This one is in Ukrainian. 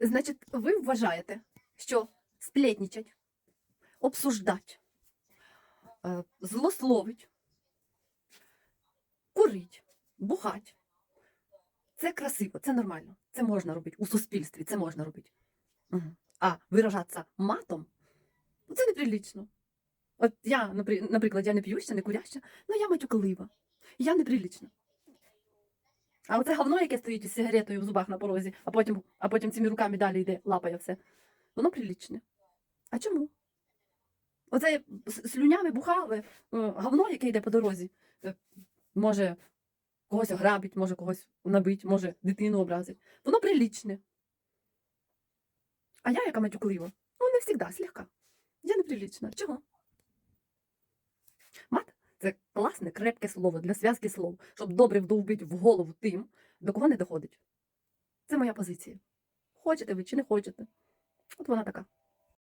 Значить, ви вважаєте, що сплетничать, обсуждать, е, злословить, курить, бухать. Це красиво, це нормально. Це можна робити. У суспільстві це можна робити. А виражатися матом ну, це неприлічно. От я, наприклад, я не п'юща, не куряща, але я матюкалива. Я неприлічна. А оце говно, яке стоїть із сигаретою в зубах на порозі, а потім, а потім цими руками далі йде, лапає все. Воно прилічне. А чому? Оце с- слюняве, бухаве, е, говно, яке йде по дорозі, е, може когось ограбить, може когось набить, може дитину образить. Воно прилічне. А я, яка матюклива, ну не завжди, слегка. Я неприлічна. Чого? Це класне, крепке слово для зв'язки слов, щоб добре вдовбити в голову тим, до кого не доходить. Це моя позиція. Хочете ви чи не хочете? От вона така.